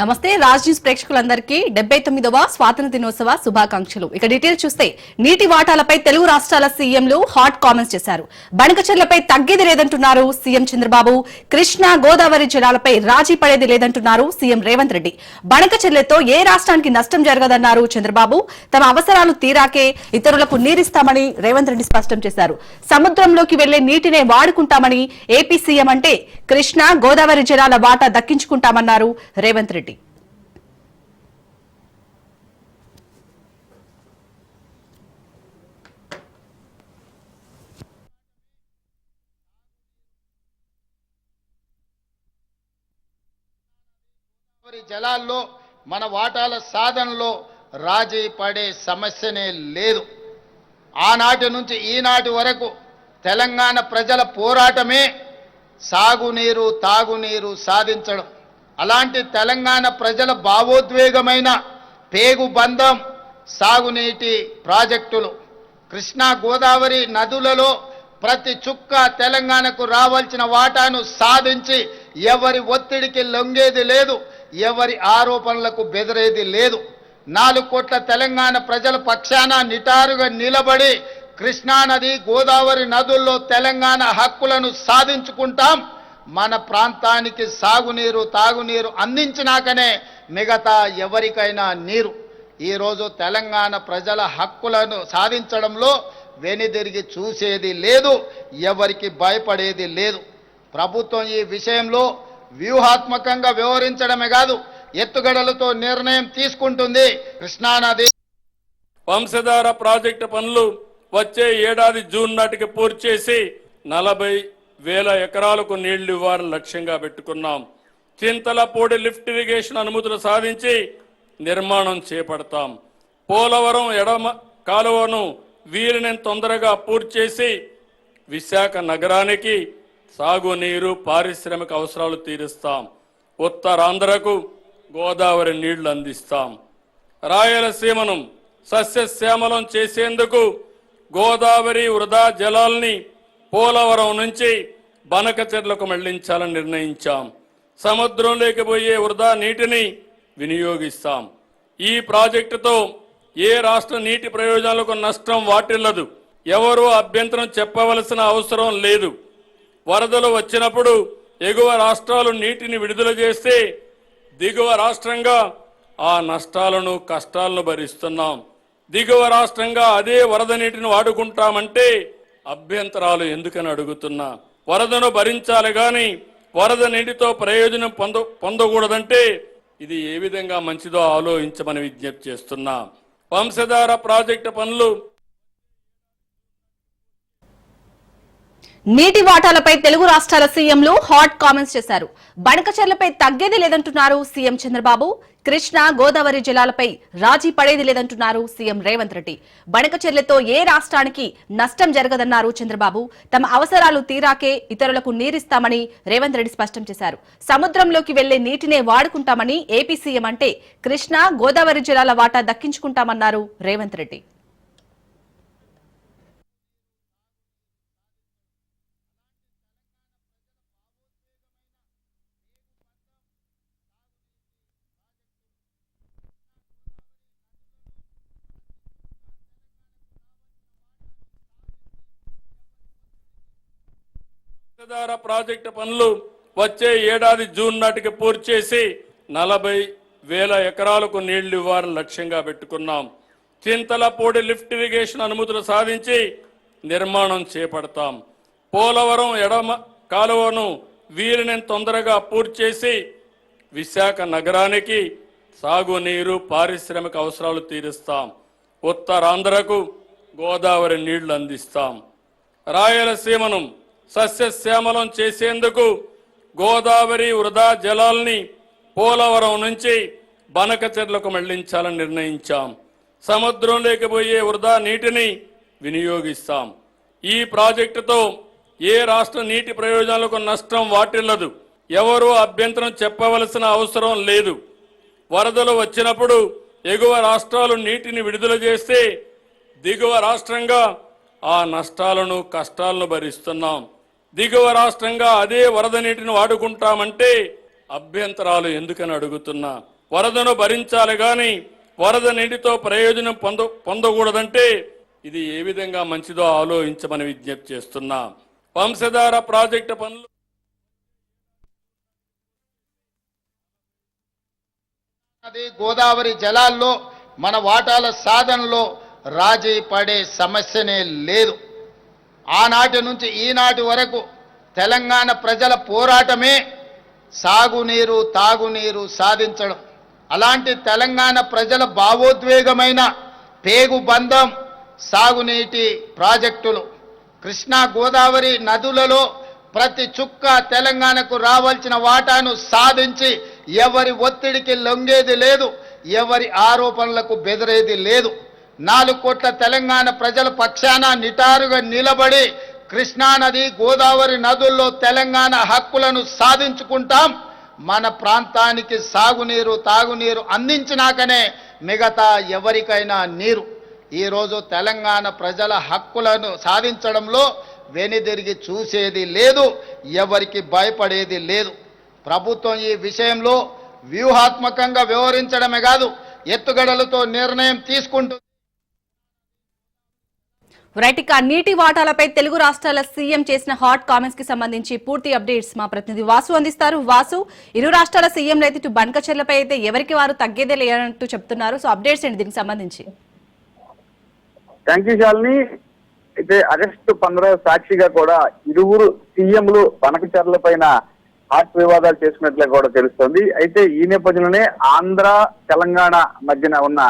నమస్తే రాజ్ న్యూస్ ప్రేక్షకులందరికీ డెబ్బై తొమ్మిదవ స్వాతంత్ర దినోత్సవ శుభాకాంక్షలు. ఇక డీటెయిల్స్ చూస్తే నీటి వాటాలపై తెలుగు రాష్ట్రాల సీఎంలు హాట్ కామెంట్స్ చేశారు. బణకచెర్లపై తగ్గేది లేదంటున్నారు సీఎం చంద్రబాబు. కృష్ణా గోదావరి జలాలపై రాజీ పడేది లేదంటున్నారు సీఎం రేవంత్ రెడ్డి. బణకచర్లతో ఏ రాష్ట్రానికి నష్టం జరగదన్నారు చంద్రబాబు? తమ అవసరాలు తీరాకే ఇతరులకు నీరిస్తామని రేవంత్ రెడ్డి స్పష్టం చేశారు. సముద్రంలోకి వెళ్ళే నీటినే వాడుకుంటామని ఏపీ సీఎం అంటే కృష్ణా గోదావరి జలాల వాటా దక్కించుకుంటామన్నారు రేవంత్ రెడ్డి. గోదావరి జలాల్లో మన వాటాల సాధనలో రాజీ పడే సమస్యనే లేదు. ఆనాటి నుంచి ఈనాటి వరకు తెలంగాణ ప్రజల పోరాటమే సాగునీరు తాగునీరు సాధించడం. అలాంటి తెలంగాణ ప్రజల భావోద్వేగమైన పేగు బంధం సాగునీటి ప్రాజెక్టులు. కృష్ణా గోదావరి నదులలో ప్రతి చుక్క తెలంగాణకు రావాల్సిన వాటాను సాధించి ఎవరి ఒత్తిడికి లొంగేది లేదు. ఎవరి ఆరోపణలకు బెదిరేది లేదు. నాలుగు కోట్ల తెలంగాణ ప్రజల పక్షాన నిటారుగా నిలబడి కృష్ణానది గోదావరి నదుల్లో తెలంగాణ హక్కులను సాధించుకుంటాం. మన ప్రాంతానికి సాగునీరు తాగునీరు అందించినాకనే మిగతా ఎవరికైనా నీరు. ఈరోజు తెలంగాణ ప్రజల హక్కులను సాధించడంలో వెనుదిరిగి చూసేది లేదు ఎవరికి భయపడేది లేదు. ప్రభుత్వం ఈ విషయంలో వ్యూహాత్మకంగా వ్యవహరించడమే కాదు ఎత్తుగడలతో నిర్ణయం తీసుకుంటుంది కృష్ణానది వంశధార ప్రాజెక్టు పనులు వచ్చే ఏడాది జూన్ నాటికి పూర్తి చేసి నలభై వేల ఎకరాలకు నీళ్ళు ఇవ్వాలని లక్ష్యంగా పెట్టుకున్నాం. చింతలపూడి లిఫ్ట్ ఇరిగేషన్ అనుమతులు సాధించి నిర్మాణం చేపడతాం. పోలవరం ఎడమ కాలువను వీరిని తొందరగా పూర్తి చేసి విశాఖ నగరానికి సాగునీరు పారిశ్రామిక అవసరాలు తీరుస్తాం. ఉత్తరాంధ్రకు గోదావరి నీళ్ళు అందిస్తాం. రాయలసీమను సస్యశ్యామలం చేసేందుకు గోదావరి వృధా జలాల్ని పోలవరం నుంచి బనకచెర్లకు మళ్ళించాలని నిర్ణయించాం. సముద్రంలోకి పోయే వృధా నీటిని వినియోగిస్తాం. ఈ ప్రాజెక్టుతో ఏ రాష్ట్ర నీటి ప్రయోజనాలకు నష్టం వాటిల్లదు. ఎవరూ అభ్యంతరం చెప్పవలసిన అవసరం లేదు. వరదలు వచ్చినప్పుడు ఎగువ రాష్ట్రాలు నీటిని విడుదల చేస్తే దిగువ రాష్ట్రంగా ఆ నష్టాలను కష్టాలను భరిస్తున్నాం. దిగువ రాష్ట్రంగా అదే వరద నీటిని వాడుకుంటామంటే అభ్యంతరాలు ఎందుకని అడుగుతున్నా? వరదను భరించాలి కానీ వరద నీటితో ప్రయోజనం పొంద పొందకూడదంటే ఇది ఏ విధంగా మంచిదో ఆలోచించమని విజ్ఞప్తి చేస్తున్నా. వంశధార ప్రాజెక్టు పనులు నీటి వాటాలపై తెలుగు రాష్ట్రాల సీఎంలు హాట్ కామెంట్స్ చేశారు. బణకచర్లపై తగ్గేది లేదంటున్నారు సీఎం చంద్రబాబు. కృష్ణా గోదావరి జలాలపై రాజీ పడేది లేదంటున్నారు సీఎం రేవంత్ రెడ్డి. బణకచెర్లతో ఏ రాష్ట్రానికి నష్టం జరగదన్నారు చంద్రబాబు. తమ అవసరాలు తీరాకే ఇతరులకు నీరిస్తామని రేవంత్ రెడ్డి స్పష్టం చేశారు. సముద్రంలోకి వెళ్ళే నీటినే వాడుకుంటామని ఏపీ సీఎం అంటే కృష్ణా గోదావరి జలాల వాటా దక్కించుకుంటామన్నారు రేవంత్ రెడ్డి. పంచదార ప్రాజెక్టు పనులు వచ్చే ఏడాది జూన్ నాటికి పూర్తి చేసి నలభై వేల ఎకరాలకు నీళ్ళు ఇవ్వాలని లక్ష్యంగా పెట్టుకున్నాం. చింతలపూడి లిఫ్ట్ ఇరిగేషన్ అనుమతులు సాధించి నిర్మాణం చేపడతాం. పోలవరం ఎడమ కాలువను వీరిని తొందరగా పూర్తి చేసి విశాఖ నగరానికి సాగునీరు పారిశ్రామిక అవసరాలు తీరుస్తాం. ఉత్తరాంధ్రకు గోదావరి నీళ్ళు అందిస్తాం. రాయలసీమను సస్యశ్యామలం చేసేందుకు గోదావరి వృధా జలాల్ని పోలవరం నుంచి బనకచెర్లకు మళ్ళించాలని నిర్ణయించాం. సముద్రంలోకి పోయే వృధా నీటిని వినియోగిస్తాం. ఈ ప్రాజెక్టుతో ఏ రాష్ట్ర నీటి ప్రయోజనాలకు నష్టం వాటిల్లదు. ఎవరూ అభ్యంతరం చెప్పవలసిన అవసరం లేదు. వరదలు వచ్చినప్పుడు ఎగువ రాష్ట్రాలు నీటిని విడుదల చేస్తే దిగువ రాష్ట్రంగా ఆ నష్టాలను కష్టాలను భరిస్తున్నాం. దిగువ రాష్ట్రంగా అదే వరద నీటిని వాడుకుంటామంటే అభ్యంతరాలు ఎందుకని అడుగుతున్నా? వరదను భరించాలి గాని వరద నీటితో ప్రయోజనం పొంద పొందకూడదంటే ఇది ఏ విధంగా మంచిదో ఆలోచించమని విజ్ఞప్తి చేస్తున్నా. వంశధార ప్రాజెక్టు పనులు అది గోదావరి జలాల్లో మన వాటాల సాధనలో రాజీ పడే సమస్యనే లేదు. ఆనాటి నుంచి ఈనాటి వరకు తెలంగాణ ప్రజల పోరాటమే సాగునీరు తాగునీరు సాధించడం. అలాంటి తెలంగాణ ప్రజల భావోద్వేగమైన పేగు బంధం సాగునీటి ప్రాజెక్టులు. కృష్ణా గోదావరి నదులలో ప్రతి చుక్క తెలంగాణకు రావాల్సిన వాటాను సాధించి ఎవరి ఒత్తిడికి లొంగేది లేదు ఎవరి ఆరోపణలకు బెదిరేది లేదు. నాలుగు కోట్ల తెలంగాణ ప్రజల పక్షాన నిటారుగా నిలబడి కృష్ణానది గోదావరి నదుల్లో తెలంగాణ హక్కులను సాధించుకుంటాం. మన ప్రాంతానికి సాగునీరు తాగునీరు అందించినాకనే మిగతా ఎవరికైనా నీరు. ఈరోజు తెలంగాణ ప్రజల హక్కులను సాధించడంలో వెనుదిరిగి చూసేది లేదు ఎవరికి భయపడేది లేదు. ప్రభుత్వం ఈ విషయంలో వ్యూహాత్మకంగా వ్యవహరించడమే కాదు ఎత్తుగడలతో నిర్ణయం తీసుకుంటుంది. రైట్ ఇక నీటి వాటాలపై తెలుగు రాష్ట్రాల సీఎం చేసిన హాట్ కామెంట్స్కి సంబంధించి పూర్తి అప్డేట్స్ మా ప్రతినిధి వాసు అందిస్తారు. వాసు ఇరు రాష్ట్రాల సీఎంలు అయితే ఇటు బంకచెర్లపై అయితే ఎవరికి వారు తగ్గేదే లేదంటూ చెప్తున్నారు. సో అప్డేట్స్ ఏంటి దీనికి సంబంధించి? Thank you Shalini. అయితే ఆగస్టు పంద్రహ సాక్షిగా కూడా ఇరువురు సీఎంలు బనకచర్ల పైన హాట్ వివాదాలు చేసుకున్నట్లుగా కూడా తెలుస్తోంది. అయితే ఈ నేపథ్యంలోనే ఆంధ్ర తెలంగాణ మధ్యన ఉన్న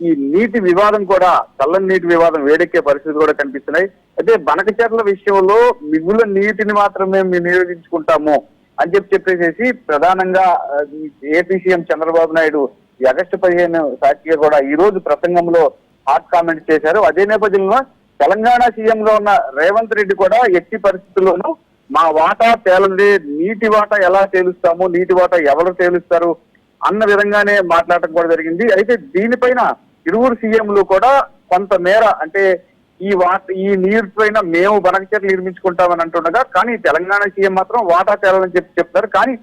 ఈ నీటి వివాదం కూడా చల్లని నీటి వివాదం వేడెక్కే పరిస్థితులు కూడా కనిపిస్తున్నాయి. అయితే బనకచర్ల విషయంలో మిగుల నీటిని మాత్రమే మేము వినియోగించుకుంటాము అని చెప్పి చెప్పేసేసి ప్రధానంగా ఏపీ సీఎం చంద్రబాబు నాయుడు ఈ ఆగస్టు పదిహేను సాక్షిగా కూడా ఈ రోజు ప్రసంగంలో హాట్ కామెంట్ చేశారు. అదే నేపథ్యంలో తెలంగాణ సీఎం గా ఉన్న రేవంత్ రెడ్డి కూడా ఎట్టి పరిస్థితుల్లోనూ మా వాటా తేలంది నీటి వాటా ఎలా తేలుస్తాము నీటి వాటా ఎవరు తేలుస్తారు అన్న విధంగానే మాట్లాడటం కూడా జరిగింది. అయితే దీనిపైన ఇరువురు సీఎంలు కూడా కొంత మేర అంటే ఈ వాట ఈ నీరు పైన మేము బనకచెట్లు నిర్మించుకుంటామని అంటుండగా కానీ తెలంగాణ సీఎం మాత్రం వాటా తేలని చెప్పి చెప్తారు కానీ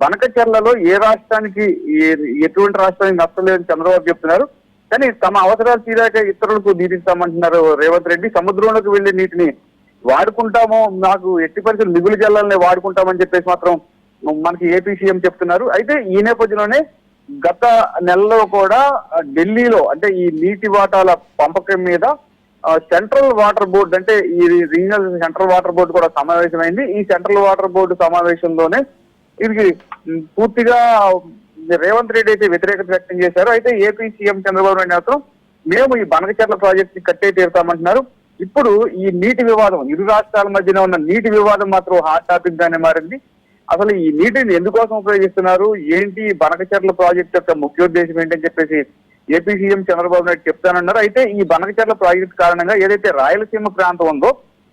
బనకచెర్లలో ఏ రాష్ట్రానికి ఎటువంటి రాష్ట్రానికి నష్టం చంద్రబాబు చెప్తున్నారు. కానీ తమ అవసరాలు తీరాక ఇతరులకు నీటిస్తామంటున్నారు రేవంత్ రెడ్డి. సముద్రంలోకి వెళ్ళే నీటిని వాడుకుంటాము నాకు ఎట్టి పరిస్థితులు మిగులు జల్లాలని వాడుకుంటామని చెప్పేసి మాత్రం మనకి ఏపీ సీఎం చెప్తున్నారు. అయితే ఈ నేపథ్యంలోనే గత నెలలో కూడా ఢిల్లీలో అంటే ఈ నీటి వాటాల పంపకం మీద సెంట్రల్ వాటర్ బోర్డు అంటే ఈ రీజనల్ సెంట్రల్ వాటర్ బోర్డు కూడా సమావేశమైంది. ఈ సెంట్రల్ వాటర్ బోర్డు సమావేశంలోనే ఇది పూర్తిగా రేవంత్ రెడ్డి అయితే వ్యతిరేకత వ్యక్తం చేశారు. అయితే ఏపీ సీఎం చంద్రబాబు నాయుడు మాత్రం మేము ఈ బనకచెర్ల ప్రాజెక్ట్ని కట్టే తీరుతామంటున్నారు. ఇప్పుడు ఈ నీటి వివాదం ఇరు రాష్ట్రాల మధ్యన ఉన్న నీటి వివాదం మాత్రం హాట్ టాపిక్ గానే మారింది. అసలు ఈ నీటిని ఎందుకోసం ఉపయోగిస్తున్నారు? ఏంటి ఈ ప్రాజెక్ట్ యొక్క ముఖ్యోద్దేశం ఏంటని చెప్పేసి ఏపీ సీఎం చంద్రబాబు నాయుడు చెప్తానన్నారు. అయితే ఈ బనకచెర్ల ప్రాజెక్ట్ కారణంగా ఏదైతే రాయలసీమ ప్రాంతం ఉందో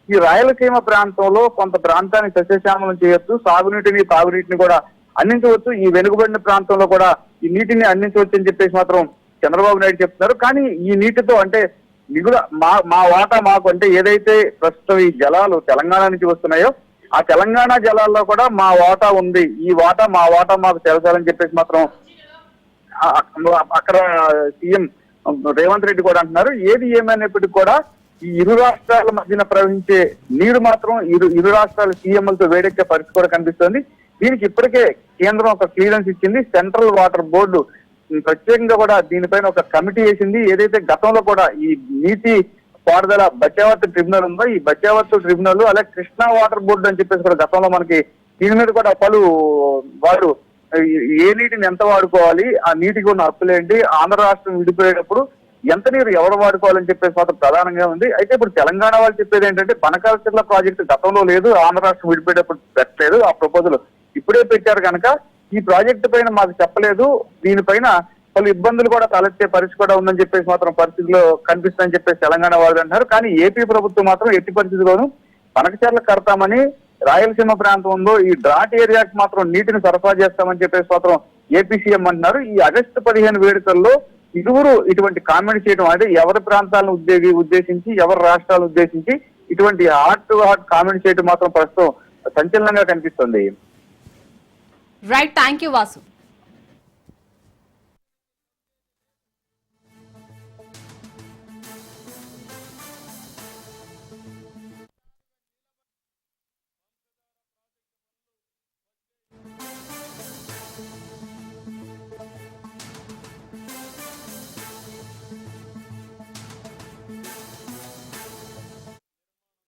ఈ రాయలసీమ ప్రాంతంలో కొంత ప్రాంతాన్ని సస్యశ్యామలం చేయొచ్చు సాగునీటిని తాగునీటిని కూడా అందించవచ్చు. ఈ వెనుకబడిన ప్రాంతంలో కూడా ఈ నీటిని అందించవచ్చు అని చెప్పేసి మాత్రం చంద్రబాబు నాయుడు చెప్తున్నారు. కానీ ఈ నీటితో అంటే మిగుల మా మా వాటా మాకు అంటే ఏదైతే ప్రస్తుతం ఈ జలాలు తెలంగాణ నుంచి వస్తున్నాయో ఆ తెలంగాణ జలాల్లో కూడా మా వాటా ఉంది. ఈ వాటా మా వాటా మాకు తెలసాలని చెప్పేసి మాత్రం అక్కడ- సీఎం రేవంత్ రెడ్డి కూడా అంటున్నారు. ఏది ఏమైనప్పటికీ కూడా ఈ ఇరు రాష్ట్రాల మధ్యన ప్రవహించే నీరు మాత్రం ఇరు ఇరు రాష్ట్రాల సీఎంలతో వేడెక్కే పరిస్థితి కూడా కనిపిస్తోంది. దీనికి ఇప్పటికే కేంద్రం ఒక క్లియరెన్స్ ఇచ్చింది. సెంట్రల్ వాటర్ బోర్డు ప్రత్యేకంగా కూడా దీనిపైన ఒక కమిటీ వేసింది. ఏదైతే గతంలో కూడా ఈ నీటి పాడుదల బచావత్ ట్రిబ్యునల్ ఉందో ఈ బచావత్ ట్రిబ్యునల్ అలాగే కృష్ణా వాటర్ బోర్డు అని చెప్పేసి కూడా గతంలో మనకి దీని మీద కూడా పలు వారు ఏ నీటిని ఎంత వాడుకోవాలి ఆ నీటికి ఉన్న హక్కులేంటి ఆంధ్ర రాష్ట్రం విడిపోయేటప్పుడు ఎంత నీరు ఎవరు వాడుకోవాలని చెప్పేసి మాత్రం ప్రధానంగా ఉంది. అయితే ఇప్పుడు తెలంగాణ వాళ్ళు చెప్పేది ఏంటంటే బనకాల ప్రాజెక్టు గతంలో లేదు ఆంధ్ర రాష్ట్రం విడిపోయేటప్పుడు పెట్టలేదు ఆ ప్రపోజల్ ఇప్పుడే పెట్టారు కనుక ఈ ప్రాజెక్టు పైన మాకు చెప్పలేదు దీనిపైన పలు ఇబ్బందులు కూడా తలెత్తే పరిస్థితి కూడా ఉందని చెప్పేసి మాత్రం పరిస్థితిలో కనిపిస్తుందని చెప్పేసి తెలంగాణ వాళ్ళు అంటున్నారు. కానీ ఏపీ ప్రభుత్వం మాత్రం ఎట్టి పరిస్థితిలోనూ పనకచర్ల కడతామని రాయలసీమ ప్రాంతం ఉందో ఈ డ్రాట్ ఏరియాకి మాత్రం నీటిని సరఫరా చేస్తామని చెప్పేసి మాత్రం ఏపీ సీఎం అంటున్నారు. ఈ ఆగస్టు పదిహేను వేడుకల్లో ఇరువురు ఇటువంటి కామెంట్ చేయడం అంటే ఎవరి ప్రాంతాలను ఉద్యోగి ఉద్దేశించి ఎవరి రాష్ట్రాలను ఉద్దేశించి ఇటువంటి హార్ట్ టు హార్ట్ కామెంట్ చేయడం మాత్రం ప్రస్తుతం సంచలనంగా కనిపిస్తుంది. Right thank you Vasu